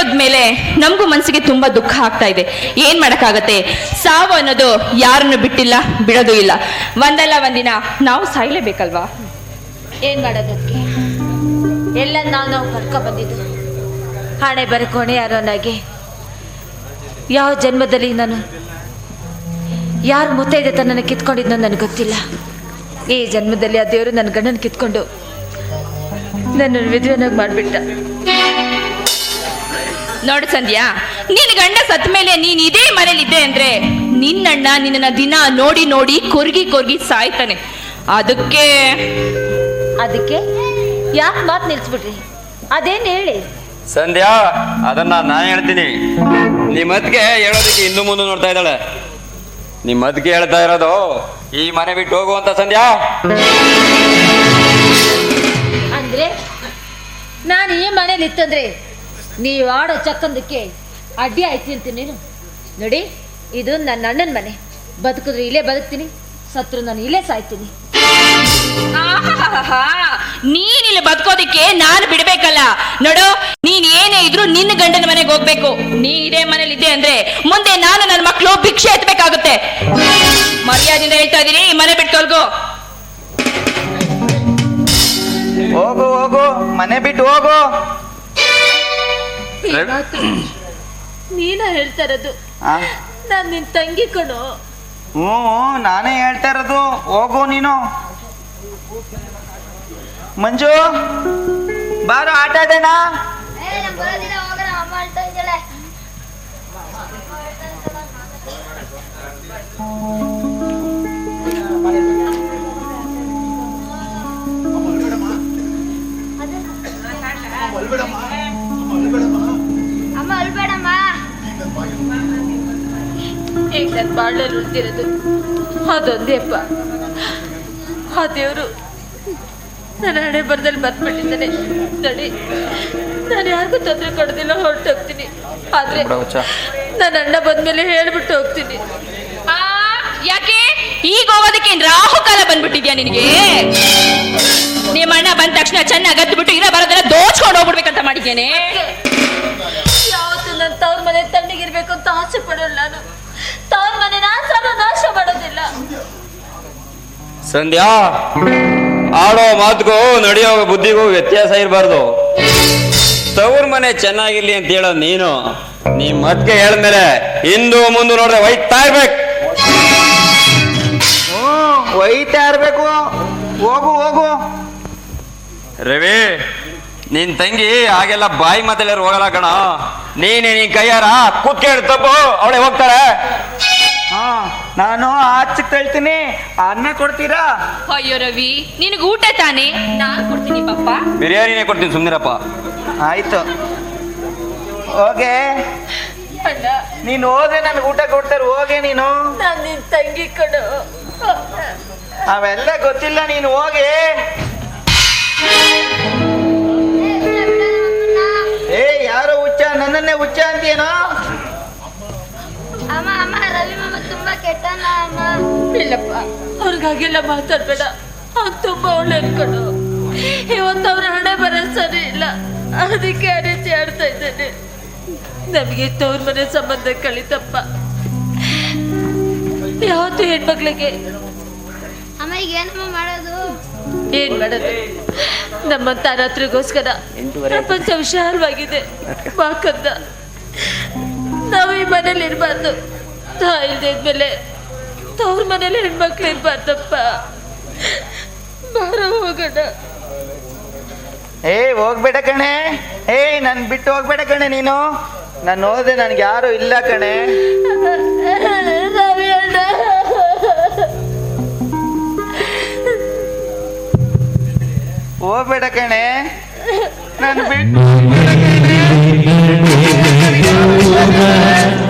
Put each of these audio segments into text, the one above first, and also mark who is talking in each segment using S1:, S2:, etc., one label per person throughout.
S1: ಸಂಧ್ಯಾ ನಮಗೂ ಮನಸ್ಸಿಗೆ ತುಂಬ ದುಃಖ ಆಗ್ತಾ ಇದೆ. ಏನ್ ಮಾಡೋಕ್ಕಾಗತ್ತೆ? ಸಾವು ಅನ್ನೋದು ಯಾರನ್ನು ಬಿಟ್ಟಿಲ್ಲ, ಬಿಡೋದು ಇಲ್ಲ. ಒಂದಲ್ಲ ಒಂದಿನ ನಾವು ಸಾಯ್ಲೇಬೇಕಲ್ವಾ?
S2: ಏನ್ ಮಾಡೋದಕ್ಕೆ ಎಲ್ಲ ನಾವು ನಾವು ಕರ್ಕೊ ಬಂದಿದ್ದು. ಹಣೆ ಬರ್ಕೋಣೆ ಯಾರೋನಾಗೆ ಯಾವ ಜನ್ಮದಲ್ಲಿ ನಾನು? ಯಾರು ಮುತ್ತೈದೆ ತನ್ನನ್ನು ಕಿತ್ಕೊಂಡಿದ್ನೋ ನನಗೆ ಗೊತ್ತಿಲ್ಲ. ಈ ಜನ್ಮದಲ್ಲಿ ಆ ದೇವರು ನನ್ನ ಗಂಡನ ಕಿತ್ಕೊಂಡು ನನ್ನನ್ನು ವಿಧವೆನಾಗಿ ಮಾಡಿಬಿಟ್ಟ.
S1: ನೋಡು ಸಂಧ್ಯಾ ನಿನ್ ಗಂಡ ಸತ್ ಮೇಲೆ ನೀನ್ ಇದೇ ಮನೇಲಿ ಇದ್ದೆ ಅಂದ್ರೆ ನಿನ್ನಣ್ಣ ನಿನ್ನ ದಿನ ನೋಡಿ ನೋಡಿ ಕೊರ್ಗಿ ಕೊರ್ಗಿ ಸಾಯ್ತಾನೆ. ಅದಕ್ಕೆ?
S2: ಅದಕ್ಕೆ? ಯಾಕೆ ಮಾತು ನಿಲ್ಸ್ಬಿಟ್ರಿ? ಅದೇನು ಹೇಳಿ?
S3: ಸಂಧ್ಯಾ ಅದನ್ನ ನಾನು ಹೇಳ್ತೀನಿ. ನಿಮ್ಮ ಅತ್ತಿಗೆ ಹೇಳೋದಕ್ಕೆ ಇನ್ನು ಮುಂದೆ ನೋಡ್ತಾ ಇದ್ದಾಳೆ. ನಿಮ್ಮ ಹೇಳ್ತಾ ಇರೋದು ಈ ಮನೆ ಬಿಟ್ಟು ಹೋಗುವಂತ ಸಂಧ್ಯಾ.
S2: ಅಂದ್ರೆ ನಾನು ಈ ಮನೇಲಿ ಇತ್ತಂದ್ರೆ ನೀವು ಆಡೋ ಚಕ್ಕಂದಕ್ಕೆ ಅಡ್ಡಿ ಆಯ್ತು ಅಂತೀನಿ ನೀನು. ನೋಡಿ ಇದು ನನ್ನ ಅಣ್ಣನ ಮನೆ. ಬದುಕಿದ್ರೆ ಇಲ್ಲೇ ಬದುಕ್ತೀನಿ ಸತ್ರು ನಾನು ಇಲ್ಲೇ ಸಾಯ್ತೀನಿ.
S1: ಆಹಾಹಾಹಾ. ನೀನ್ ಇಲ್ಲಿ ಬದುಕೋದಿಕ್ಕೆ ನಾನು ಬಿಡ್ಬೇಕಲ್ಲ. ನೋಡು ನೀನ್ ಏನೇ ಇದ್ರು ನಿನ್ನ ಗಂಡನ ಮನೆಗೆ ಹೋಗ್ಬೇಕು. ನೀ ಇದೇ ಮನೇಲಿ ಇದೆ ಅಂದ್ರೆ ಮುಂದೆ ನಾನು ನನ್ನ ಮಕ್ಕಳು ಭಿಕ್ಷೆ ಎತ್ತಬೇಕಾಗುತ್ತೆ ಮರ್ಯಾದಿಂದ ಹೇಳ್ತಾ ಇದೀನಿ ಈ ಮನೆ ಬಿಟ್ಟು ತೊಲ್ಗು
S4: ಹೋಗು ಹೋಗು ಮನೆ ಬಿಟ್ಟು ಹೋಗು.
S2: ನೀನ ಹೇಳ್ತಾ ಇರೋದು.
S4: ಆ?
S2: ನಾನು ನಿನ್ ತಂಗಿ ಕಣೋ
S4: ಹ್ಞೂ ನಾನೇ ಹೇಳ್ತಾ ಇರೋದು. ಹೋಗು ನೀನು. ಮಂಜು ಬಾರು ಆಟ ಆಡೋಣ.
S5: ಅಮ್ಮ
S2: ಈಗ ನನ್ನ ಬಾಳಲ್ಲಿ ಉಳ್ತಿರೋದು ಅದೊಂದೇ ಅಪ್ಪ. ಆ ದೇವರು ನನ್ನ ಹಣೆ ಬರದಲ್ಲಿ ಬರ್ಬಿಟ್ಟಿದ್ದಾನೆ ನಡಿ. ನಾನು ಯಾರಿಗೂ ತೊಂದರೆ ಕೊಡೋದಿಲ್ಲ ಹೊರಟೋಗ್ತೀನಿ. ಆದ್ರೆ ನನ್ನ ಅಣ್ಣ ಬಂದ್ಮೇಲೆ ಹೇಳ್ಬಿಟ್ಟು ಹೋಗ್ತೀನಿ.
S1: ಆ, ಯಾಕೆ? ಈಗ ಹೋಗೋದಕ್ಕೆ ರಾಹುಕಾಲ ಬಂದ್ಬಿಟ್ಟಿದ್ಯಾ ನಿನಗೆ? ನಿಮ್ಮ ಅಣ್ಣ ಬಂದ ತಕ್ಷಣ ಚೆನ್ನಾಗಿ ಅದ್ ಬಿಟ್ಟು ಇರೋ ಬರೋದೆಲ್ಲ ದೋಚ್ಕೊಂಡು ಹೋಗ್ಬಿಡ್ಬೇಕಂತ ಮಾಡಿದ್ದೇನೆ.
S2: ಯಾವತ್ತು ನನ್ನ ತವ್ರ ಮನೆ ತಣ್ಣಗಿರ್ಬೇಕು ಅಂತ ಆಸೆ ಪಡೋಲ್ಲ ನಾನು. ತವ್ರ ಮನೆ ಆಶ್ರಮ ನಾಶ ಮಾಡೋದಿಲ್ಲ.
S3: ಸಂಧ್ಯಾ ಆಡೋ ಮಾತುಗೂ ನಡೆಯೋ ಬುದ್ಧಿಗೂ ವ್ಯತ್ಯಾಸ ಇರಬಾರ್ದು. ತವ್ರ ಮನೆ ಚೆನ್ನಾಗಿರ್ಲಿ ಅಂತ ಹೇಳೋ ನೀನು ನೀ ಮತ್ಗೆ ಹೇಳ್ಮೇಲೆ ಹಿಂದು ಮುಂದೆ ನೋಡಿದ್ರೆ ಒಯ್ತಾ ಇರ್ಬೇಕು
S4: ಒಯ್ತಾ ಇರ್ಬೇಕು ಹೋಗು ಹೋಗು.
S3: ರವಿ ನಿನ್ ತಂಗಿ ಹಾಗೆಲ್ಲ ಬಾಯಿ ಮಾತಲ್ಲಿ ಹೋಗಲ್ಲ ಕಣ. ನೀನೇ ನೀನ್ ಕೈಯಾರ ಕೂತ್ಕೇಳಿ ತಪ್ಪು ಅವಳೆ ಹೋಗ್ತಾಳೆ
S4: ಹಾ ನಾನು ಆಚೆ ತಳ್ತೀನಿ ಅನ್ನ ಕೊಡ್ತೀರಾ?
S1: ಅಯ್ಯೋ ರವಿ ನಿನಗೆ ಊಟ ತಾನೇ? ನಾನು ಕೊಡ್ತೀನಿ ಪಪ್ಪ.
S3: ಬಿರಿಯಾನಿನೇ ಕೊಡ್ತೀನಿ ಸುಮ್ನಿರಪ್ಪ.
S4: ಆಯ್ತು. ಹೋಗೆ. ನೀನು ಹೋದ್ರೆ ನನಗೆ ಊಟ ಕೊಡ್ತಾರೆ ಹೋಗೆ ನೀನು.
S2: ನಾನು ನಿನ್ ತಂಗಿ ಕೊಡು
S4: ಅವೆಲ್ಲ ಗೊತ್ತಿಲ್ಲ ನೀನು ಹೋಗೆ.
S2: ಇಲ್ಲಪ್ಪ ಅವ್ರಿಗಾಗೆಲ್ಲ ಮಾತಾಡ್ಬೇಡ. ಅವ್ನು ತುಂಬ ಒಳ್ಳೆ ಕಡು. ಇವತ್ತು ಅವ್ರ ಹಣೆ ಬರೋ ಸರಿ ಇಲ್ಲ. ಅದಕ್ಕೆ ಆ ರೀತಿ ಆಡ್ತಾ ಇದ್ದೇನೆ. ನಮಗೆ ತವ್ರ ಮನೆ ಸಂಬಂಧ ಕಳಿತಪ್ಪ ಯಾವತ್ತು ಹೆಣ್ಮಕ್ಳಿಗೆ?
S5: ಅಮ್ಮ ಈಗ ಏನಮ್ಮ ಮಾಡೋದು?
S2: ಏನ್ ಮಾಡೋದು? ನಮ್ಮ ತಾರಾತ್ರಿಗೋಸ್ಕರ ಪ್ರಪಂಚ ವಿಶಾಲವಾಗಿದೆ. ಬಾಕಂದ ನಾವು ಈ ಮನೇಲಿ ಇರಬಾರ್ದು ತಾಯಿಲ್ದೇದ್ಮೇಲೆ ತವ್ರ ಮನೇಲಿ ಹೆಣ್ಮಕ್ಳು ಇರ್ಬಾರ್ದಪ್ಪ. ಬಾರ ಹೋಗೋಣ.
S4: ಏ ಹೋಗ್ಬೇಡ ಕಣೆ. ಏ ನನ್ ಬಿಟ್ಟು ಹೋಗ್ಬೇಡ ಕಣೆ ನೀನು. ನಾನು ಹೋದೆ ನನ್ಗೆ ಯಾರು ಇಲ್ಲ ಕಣೆ.
S2: ರವಿ ಅಣ್ಣ
S4: ಹೋಗ್ಬೇಡ ಕಣೆ. ನಾನು ಬಿಟ್ಟು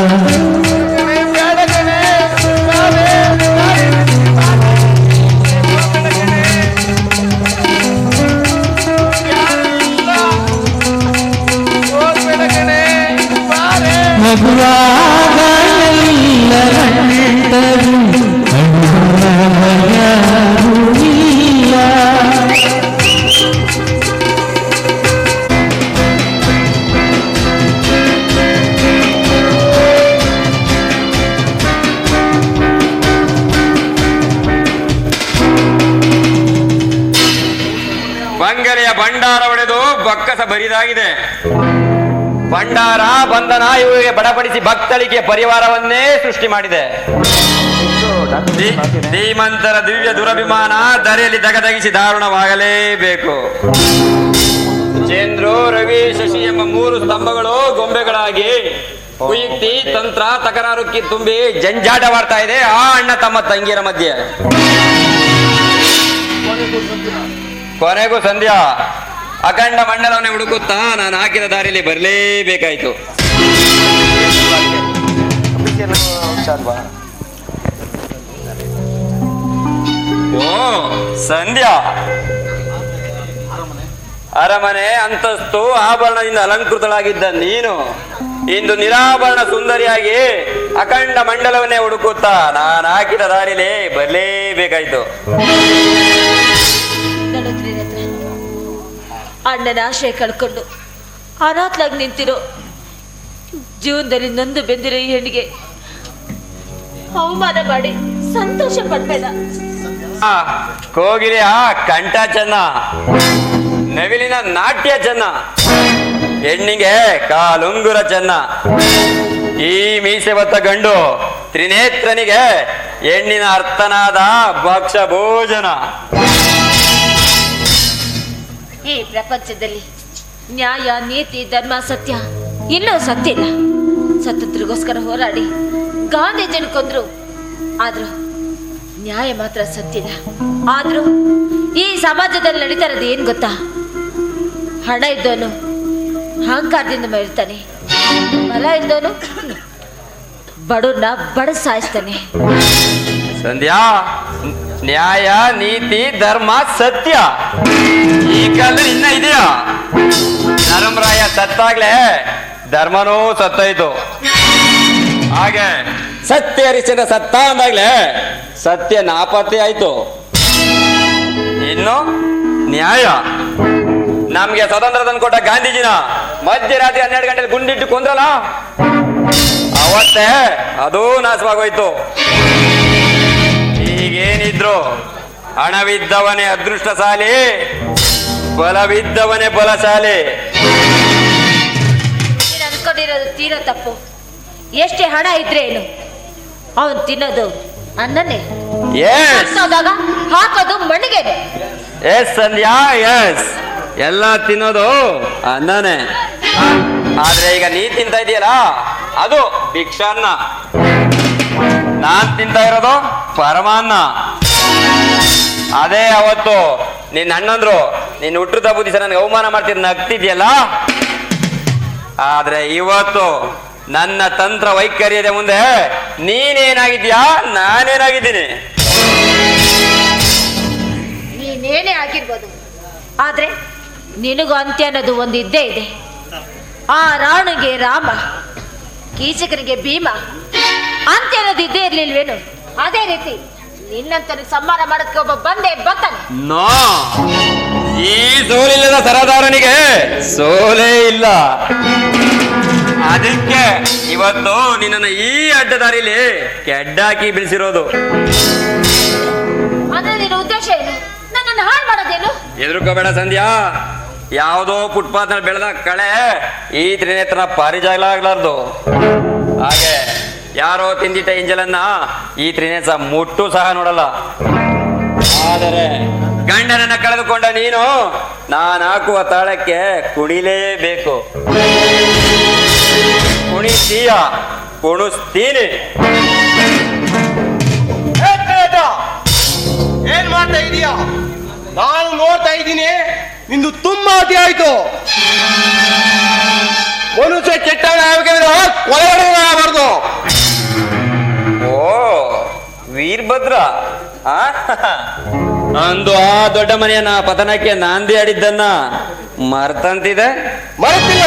S3: ಬಕ್ಕಸ ಬರಿದಾಗಿದೆ. ಭಂಡಾರ ಬಂಧನ ಇವರಿಗೆ ಬಡಪಡಿಸಿ ಭಕ್ತಳಿಕೆ ಪರಿವಾರವನ್ನೇ ಸೃಷ್ಟಿ ಮಾಡಿದೆ. ಧೀಮಂತರ ದಿವ್ಯ ದುರಭಿಮಾನ ಧರೆಯಲ್ಲಿ ದಗದಗಿಸಿ ದಾರುಣವಾಗಲೇಬೇಕು. ಚಂದ್ರು, ರವಿ, ಶಶಿ ಎಂಬ ಮೂರು ಸ್ತಂಭಗಳು ಗೊಂಬೆಗಳಾಗಿ ಕುಯುಕ್ತಿ ತಂತ್ರ ತಕರಾರುಕ್ಕಿ ತುಂಬಿ ಜಂಜಾಟವಾಡ್ತಾ ಇದೆ ಆ ಅಣ್ಣ ತಮ್ಮ ತಂಗಿಯರ ಮಧ್ಯೆ. ಕೊನೆಗೂ ಸಂಧ್ಯಾ. ಅಖಂಡ ಮಂಡಲವನ್ನು ಹುಡುಕುತ್ತಾ ನಾನು ಹಾಕಿದ ದಾರಿಯಲ್ಲಿ ಬರಲೇಬೇಕಾಯ್ತು. ಓ, ಸಂಧ್ಯಾ. ಅರಮನೆ ಅಂತಸ್ತು ಆಭರಣದಿಂದ ಅಲಂಕೃತಳಾಗಿದ್ದ ನೀನು. ಇಂದು ನಿರಾಭರಣ ಸುಂದರಿಯಾಗಿ ಅಖಂಡ ಮಂಡಲವನ್ನೇ ಹುಡುಕುತ್ತಾ ನಾನು ಹಾಕಿದ ದಾರಿಲೇ ಬರಲೇಬೇಕಾಯ್ತು.
S2: ಅಣ್ಣನ ಆಶಯ ಕಳ್ಕೊಂಡು ಅನಾಥಲಾಗಿ ನಿಂತಿರೋ. ಜೀವನದಲ್ಲಿ ನಂದು ಬೆಂದಿರೋ ಈ ಹೆಣ್ಣಿಗೆ ಅವಮಾನ ಮಾಡಿ ಸಂತೋಷ ಪಡ್ಬೇಡ.
S3: ಆ, ಕಂಠ ಚೆನ್ನ. ನವಿಲಿನ ನಾಟ್ಯ ಚೆನ್ನ. ಹೆಣ್ಣಿಗೆ ಕಾಲುಂಗುರ ಚೆನ್ನ. ಈ ಮೀಸೆ ಬತ್ತ ಗಂಡು ತ್ರಿನೇತ್ರನಿಗೆ ಹೆಣ್ಣಿನ ಅರ್ಥನಾದ ಭಕ್ಷ ಭೋಜನ.
S2: ಈ ಪ್ರಪಂಚದಲ್ಲಿ ನ್ಯಾಯ, ನೀತಿ, ಧರ್ಮ, ಸತ್ಯ ಇನ್ನೂ ಸತ್ಯ ಇಲ್ಲ ಸ್ವತಂತ್ರಗೋಸ್ಕರ ಹೋರಾಡಿ ಗಾಂಧೀಜಿನ ಕೊಂದ್ರು. ಆದ್ರೂ ನ್ಯಾಯ ಮಾತ್ರ ಸತ್ಯ ಇಲ್ಲ ಆದ್ರೂ ಈ ಸಮಾಜದಲ್ಲಿ ನಡೀತಾ ಇರೋದು ಏನ್ ಗೊತ್ತಾ? ಹಣ ಇದ್ದವನು ಅಹಂಕಾರದಿಂದ ಮೇಳ್ತಾನೆ ಬಲ ಇದ್ದವನು ಬಡವ್ರನ್ನ ಬಡ ಸಾಯಿಸ್ತಾನೆ.
S3: ಸಂಧ್ಯಾ ನ್ಯಾಯ, ನೀತಿ, ಧರ್ಮ, ಸತ್ಯ. ಈ ಕಾಲದಲ್ಲಿ ಇನ್ನ ಇದೆಯಾ? ಧರ್ಮರಾಯ ಸತ್ತಾಗ್ಲೇ ಧರ್ಮನೂ ಸತ್ತೋಯ್ತು. ಹಾಗೆ ಸತ್ಯ ಹರಿಶ್ಚಂದ್ರ ಸತ್ತ ಅಂದಾಗ್ಲೇ ಸತ್ಯ ನಾಪತ್ತೆ ಆಯ್ತು. ಇನ್ನು ನ್ಯಾಯ. ನಮ್ಗೆ ಸ್ವತಂತ್ರ ತಂದ್ಕೊಟ್ಟ ಗಾಂಧೀಜಿನ ಮಧ್ಯರಾತ್ರಿ ಹನ್ನೆರಡು ಗಂಟೆಗೆ ಗುಂಡಿಟ್ಟು ಕುಂದ್ರಲ್ಲ, ಅವತ್ತೇ ಅದೂ ನಾಶವಾಗೋಯ್ತು. ಈಗೇನಿದ್ರು ಹಣವಿದ್ದವನೇ ಅದೃಷ್ಟಶಾಲಿ ಬಲವಿದ್ದವನೇ ಬಲಶಾಲಿ.
S2: ನೀನು ಅನ್ಕೊಂಡಿರೋದು ತೀರಾ ತಪ್ಪು. ಎಷ್ಟೇ ಹಣ ಇದ್ರೆ ಏನು? ಅವನ್ ತಿನ್ನೋದು ಅನ್ನನೇ
S3: ಎಸ್
S2: ಹಾಕೋದು ಮಣ್ಣಿಗೆ
S3: ಎಸ್ ಸಂಧ್ಯಾ ಎಸ್ ಎಲ್ಲ ತಿನ್ನೋದು ಅನ್ನನೇ ಆದ್ರೆ ಈಗ ನೀ ತಿಂತ ಇದೆಯಲ್ಲ ಅದು ಭಿಕ್ಷಾನ್ನ. ನಾನ್ ತಿಂತಾ ಇರೋದು ಪರಮಾನ್ನ. ಅದೇ ಅವತ್ತು ನಿನ್ನ ಅಣ್ಣಂದ್ರು, ನೀನ್ ತಬ್ಬು ಬುದ್ಧಿ ನನಗೆ ಅವಮಾನ ಮಾಡ್ತಿದ್ ನಗ್ತಿದ್ಯಲ್ಲ? ಆದ್ರೆ ಇವತ್ತು ನನ್ನ ತಂತ್ರ ವೈಖರಿಯದ ಮುಂದೆ. ನೀನೇನಾಗಿದ್ಯಾ ನಾನೇನಾಗಿದ್ದೀನಿ?
S2: ನೀನೇನೇ ಆಗಿರ್ಬೋದು. ಆದ್ರೆ ನಿನಗೂ ಅಂತ್ಯ ಅನ್ನೋದು ಒಂದು ಇದ್ದೇ ಇದೆ. ಆ ರಾಣಿಗೆ ರಾಮ, ಕೀಚಕನಿಗೆ ಭೀಮ ಅಂತ್ಯ ಹೇಳೋದು ಇದ್ದೇ ಇರ್ಲಿಲ್ವೇನು? ಅದೇ ರೀತಿ. ನಿನ್ನಂತ ಸಂಹಾರ ಮಾಡೋದಕ್ಕೆ ಒಬ್ಬ ಬಂದೇ ಬರ್ತಾನೆ
S3: ನೋ. ಈ ಸೋಲಿಲ್ಲದ ಸರದಾರನಿಗೆ ಸೋಲೇ ಇಲ್ಲ. ಅದಕ್ಕೆ ಇವತ್ತು ನಿನ್ನನ್ನು ಈ ಅಡ್ಡದಾರಿಲಿ ಕೆಡ್ಡಾಕಿ ಬೀಳಿಸಿರೋದು
S2: ಅಂದ್ರೆ ನಿನ್ನ ಉದ್ದೇಶ ಏನು? ನನ್ನನ್ನು ಹಾಳು ಮಾಡೋದೇನು?
S3: ಎದುರುಕೋಬೇಡ ಸಂಧ್ಯಾ. ಯಾವುದೋ ಫುಟ್ಪಾತ್ನಲ್ಲಿ ಬೆಳೆದ ಕಳೆ ಈ ತ್ರಿನೇತ್ರ ಪಾರಿಜಾಗಲಾಗ್ಲಾರ್ದು ಹಾಗೆ ಯಾರೋ ತಿಂದಿಟ್ಟ ಇಂಜಲನ್ನ ಈ ತ್ರಿನೇತ್ರ ಮುಟ್ಟು ಸಹ ನೋಡಲ್ಲ. ಆದರೆ ಗಂಡನನ್ನ ಕಳೆದುಕೊಂಡ ನೀನು ನಾನು ಹಾಕುವ ತಾಳಕ್ಕೆ ಕುಣಿಲೇಬೇಕು. ಕುಣಿತೀಯ, ಕುಣಿಸ್ತೀನಿ.
S6: ಏನ್ ಮಾಡ್ತಾ ಇದೀಯಾ? ನಾನು ನೋಡ್ತಾ ಇದ್ದೀನಿ, ನಿಂದು ತುಂಬಾ ಅತಿ ಆಯ್ತು. ಮನುಷ್ಯ ಆಗ್ಬೇಕಂದ್ರೆ ಕೊಲೆಗಡೆ ಆಗಬಾರ್ದು
S3: ಓ, ವೀರಭದ್ರ? ಅಂದು ಆ ದೊಡ್ಡ ಮನೆಯನ್ನ ಪತನಕ್ಕೆ ನಾಂದಿ ಆಡಿದ್ದನ್ನ ಮರ್ತಂತಿದೆ.
S6: ಮರ್ತಿಲ್ಲ.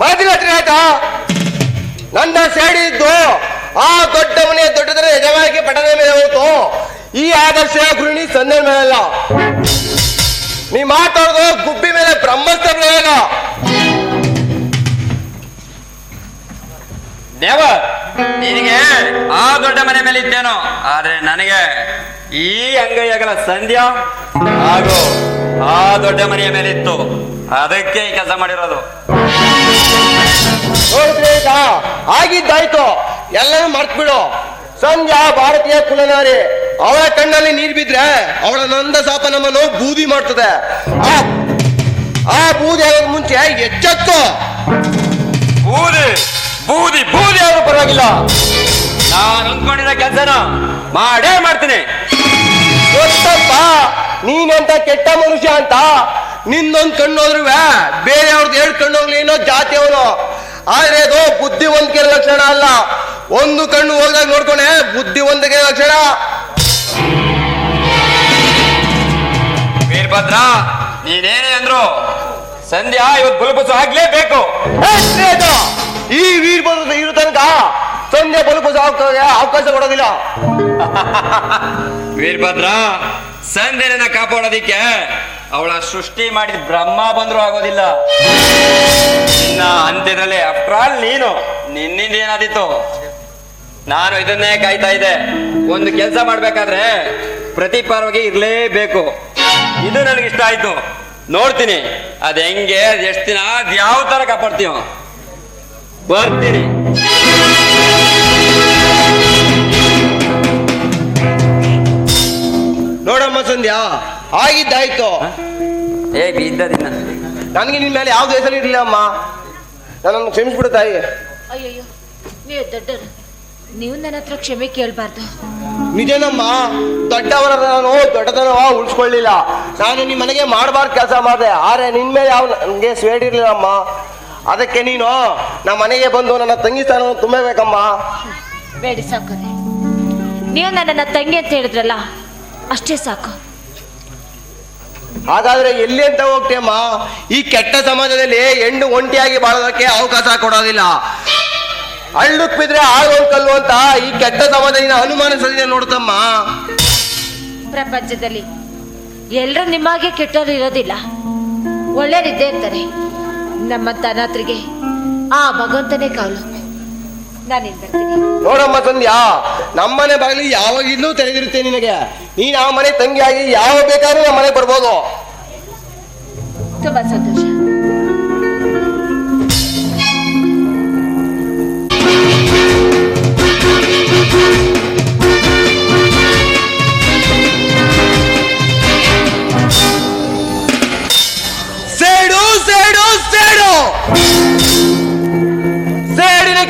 S6: ಮರೆತಿಲ್ಲ ಆಯ್ತಾ? ನನ್ನ ಸೇಡಿದ್ದು ಆ ದೊಡ್ಡ ಮನೆಯ ದೊಡ್ಡದರ ಯಜಮಾನಿಗೆ ಪಟದ ಮೇಲೆ ಹೋಯ್ತು. ಈ ಆದರ್ಶ ಗೃಹಿಣಿ ಸಂದೆ ಮೇಲಲ್ಲ. ನೀ ಮಾತಾಡೋದು ಗುಬ್ಬಿ ಮೇಲೆ ಬ್ರಹ್ಮಸ್ತ್ರ ಪ್ರಯೋಗ
S3: ದೇವ ನಿನಗೆ ಆ ದೊಡ್ಡ ಮನೆ ಮೇಲೆ ಇದ್ದೇನೋ ಆದ್ರೆ ನನಗೆ ಈ ಅಂಗೈಯಗಳ ಸಂಧ್ಯಾ ಹಾಗೂ ಆ ದೊಡ್ಡ ಮನೆಯ ಮೇಲೆ ಇತ್ತು. ಅದಕ್ಕೆ ಈ ಕೆಲಸ ಮಾಡಿರೋದು.
S6: ಆಗಿದ್ದಾಯ್ತು. ಎಲ್ಲರೂ ಮರ್ತ್ ಬಿಡು ಸಂಧ್ಯಾ ಭಾರತೀಯ ಕುಲನಾರಿ ಅವಳ ಕಣ್ಣಲ್ಲಿ ನೀರ್ ಬಿದ್ರೆ ಅವಳ ನಂದ ಸಾಪ ನಮ್ಮನ್ನು ಬೂದಿ ಮಾಡ್ತದೆ. ಆ ಆ ಬೂದಿ ಆಗೋದ್ ಮುಂಚೆ ಎಚ್ಚತ್ತು.
S3: ಬೂದಿ? ಬೂದಿ ಬೂದಿ ಆದ್ರೂ ಪರವಾಗಿಲ್ಲ. ನಾನು ಅಂದ್ಕೊಂಡಿರೋ ಕೆಲಸನ ಮಾಡೇ ಮಾಡ್ತೀನಿ.
S6: ಗೊತ್ತಪ್ಪ ನೀನೆಂತ ಕೆಟ್ಟ ಮನುಷ್ಯ ಅಂತ. ನಿನ್ನೊಂದ್ ಕಣ್ಣು ಹೋದ್ರು ಬೇರೆ ಅವ್ರದ್ದು ಎರಡು ಕಣ್ಣು ಹೋಗ್ಲಿ ಏನೋ ಜಾತಿ ಅವನು. ಆದ್ರೆ ಅದು ಬುದ್ಧಿವಂತಿಕೆ ಲಕ್ಷಣ ಅಲ್ಲ. ಒಂದು ಕಣ್ಣು ಹೋದಾಗ ನೋಡ್ಕೊಂಡೆ ಬುದ್ಧಿವಂತಿಕೆ ಲಕ್ಷಣ.
S3: ವೀರಭದ್ರ ನೀನೇನೇ ಅಂದ್ರು ಸಂಧ್ಯಾ ಇವತ್ತು ಬುಲ್ಬುಸು ಆಗ್ಲೇಬೇಕು.
S6: ಏ, ವೀರ್ ಈ ವೀರಭದ್ರ ಇರೋ ತನಕ ತಂದೆ ಬಲುಪಸ ಅವಕಾಶ ಕೊಡೋದಿಲ್ಲ.
S3: ವೀರಭದ್ರ ಸಂಧೆನ ಕಾಪಾಡೋದಿಕ್ಕೆ ಅವಳ ಸೃಷ್ಟಿ ಮಾಡಿದ ಬ್ರಹ್ಮ ಬಂದ್ರು ಆಗೋದಿಲ್ಲ. ನಿನ್ನ ಅಂತ್ಯದಲ್ಲಿ ಆಫ್ಟರ್ ಆಲ್ ನೀನು ನಿನ್ನಿಂದ ಏನಾದಿತ್ತು ನಾನು ಇದನ್ನೇ ಕಾಯ್ತಾ ಇದ್ದೆ. ಒಂದು ಕೆಲಸ ಮಾಡ್ಬೇಕಾದ್ರೆ ಪ್ರತಿಪರವಾಗಿ ಇರ್ಲೇಬೇಕು. ಇದು ನನಗೆ ಇಷ್ಟ ಆಯ್ತು. ನೋಡ್ತೀನಿ. ಅದ್ ಹೆಂಗೆ ಎಷ್ಟು ದಿನ ಯಾವ ತರ ಕಾಪಾಡ್ತೀವ ಬರ್ತೀನಿ
S6: ನೋಡಮ್ಮ ಸಂಧ್ಯಾ ಆಗಿದ್ದಾಯ್ತು.
S3: ಏ
S6: ನನಗೆ ನಿನ್ ಮೇಲೆ ಯಾವ್ದು ಹೆಸರು ಇರಲಿಲ್ಲ ಅಮ್ಮ ನನ್ನನ್ನು ಕ್ಷಮಿಸ್ಬಿಡು ತಾಯಿ.
S2: ಅಯ್ಯಯ್ಯೋ ನೀವು ದೊಡ್ಡರು ನೀವು ನನ್ನ ಹತ್ರ ಕ್ಷಮೆ ಕೇಳಬಾರ್ದು.
S6: ನಿಜನಮ್ಮ ದೊಡ್ಡವರ ನಾನು ದೊಡ್ಡತನವ ಉಳಿಸ್ಕೊಳ್ಳಿಲ್ಲ. ನಾನು ನಿಮ್ಮ ಮನೆಗೆ ಮಾಡಬಾರ್ದು ಕೆಲಸ ಮಾಡಿದೆ ಆದ್ರೆ ನಿನ್ ಮೇಲೆ ಯಾವ ನನಗೆ ಇರ್ಲಿಲ್ಲಮ್ಮ. ಅದಕ್ಕೆ ನೀನು ನಮ್ಮ ಮನೆಗೆ ಬಂದು ನನ್ನ ತಂಗಿ ಸ್ಥಾನವನ್ನು ತುಂಬಬೇಕಮ್ಮ.
S2: ಬೇಡಿ ಸಾಕು ನೀವು ನನ್ನನ್ನ ತಂಗಿ ಅಂತ ಹೇಳಿದ್ರಲ್ಲ ಅಷ್ಟೇ ಸಾಕು.
S6: ಹಾಗಾದ್ರೆ ಎಲ್ಲಿ ಅಂತ ಹೋಗ್ತೀಯಮ್ಮ ಈ ಕೆಟ್ಟ ಸಮಾಜದಲ್ಲಿ ಹೆಣ್ಣು ಒಂಟಿಯಾಗಿ ಬಾಳೋದಕ್ಕೆ ಅವಕಾಶ ಕೊಡೋದಿಲ್ಲ. ಹಳ್ಳಕ್ ಬಿದ್ರೆ ಕಲ್ಲು ಅಂತ ಈ ಕೆಟ್ಟ ಸಮಾಜದಿಂದ ಅನುಮಾನಿಸಲಿದೆ ನೋಡ್ತಮ್ಮ.
S2: ಪ್ರಪಂಚದಲ್ಲಿ ಎಲ್ಲರೂ ನಿಮಗೆ ಕೆಟ್ಟವರು ಇರೋದಿಲ್ಲ. ಒಳ್ಳೆಯರಿದ್ದೇ ಇರ್ತಾರೆ ನಮ್ಮಂತ ಅನಾಥರಿಗೆ ಆ ಭಗವಂತನೇ ಕಾಲು ನಾನೇನ್ ಬರ್ತೀನಿ.
S6: ನೋಡಮ್ಮ ತಂದ್ಯಾ ನಮ್ಮನೆ ಬಾಗಿಲು ಯಾವಾಗಿಲ್ಲೂ ತೆರೆದಿರುತ್ತೆ ನಿನಗೆ. ನೀನ್ ಆ ಮನೆ ತಂಗಿಯಾಗಿ ಯಾವ ಬೇಕಾದ್ರೂ ನಮ್ಮ ಮನೆಗೆ ಬರ್ಬೋದು.
S2: ತುಂಬಾ ಸಂತೋಷ.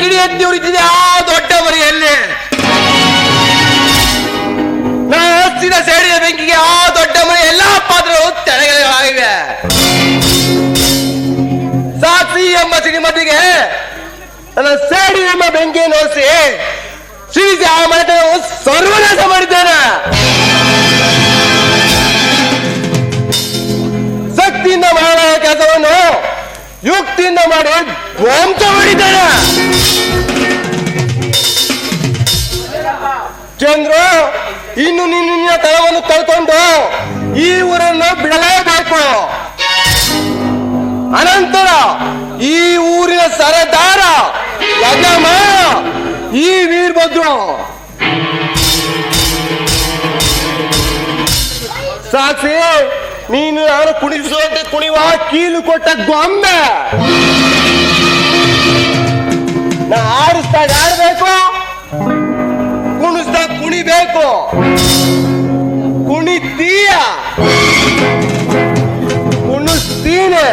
S6: ಕಿಡಿ ಎತ್ತಿ ಉರಿತಿದೆ ಆ ದೊಡ್ಡ ಮರಿಯಲ್ಲಿ ನಾ ಹಚ್ಚಿದ ಸೇಡಿನ ಬೆಂಕಿಗೆ ಆ ದೊಡ್ಡ ಮನೆ ಎಲ್ಲಾ ಪಾತ್ರಗಳು ತೆರೆಗಳಾಗಿವೆ ಸಾಕ್ಷಿ ಎಂಬ ಸಿಡಿಮದ್ದಿಗೆ ನನ್ನ ಸೇಡಿ ಎಂಬ ಬೆಂಕಿಯನ್ನು ಹೊರಿಸಿ, ಸಿಡಿಸಿ ಆ ಮನೆತನವನ್ನು ಸರ್ವನಾಶ ಮಾಡಿದ್ದೇನೆ. ಶಕ್ತಿಯಿಂದ ಮಾಡಲಾದ ಕೆಲಸವನ್ನು ಯುಕ್ತಿಯಿಂದ ಮಾಡಿ ಧ್ವಂಸ ಮಾಡಿದ್ದಾನೆ ಚಂದ್ರ, ಇನ್ನು ನೀನು ನಿನ್ನ ತಳವನ್ನು ಕಳ್ಕೊಂಡು ಈ ಊರನ್ನು ಬಿಡಲೇಬೇಕು. ಅನಂತರ ಈ ಊರಿನ ಸರದಾರ ಯಜಮ ಈ ವೀರಭದ್ರು. ಸಾಕ್ಷಿ ನೀನು ಯಾರು ಕುಣಿಸುವಂತೆ ಕುಣಿವ? ಕೀಲು ಕೊಟ್ಟ ಗೊಂಬೆ. ನಾ ಆಡಿಸ್ದಾಗ ಆಡ್ಬೇಕು? ಕುಣಿಸ್ದಾಗ ಕುಣಿಬೇಕು. ಕುಣಿತೀಯ? ಕುಣಿಸ್ತೀನಿ.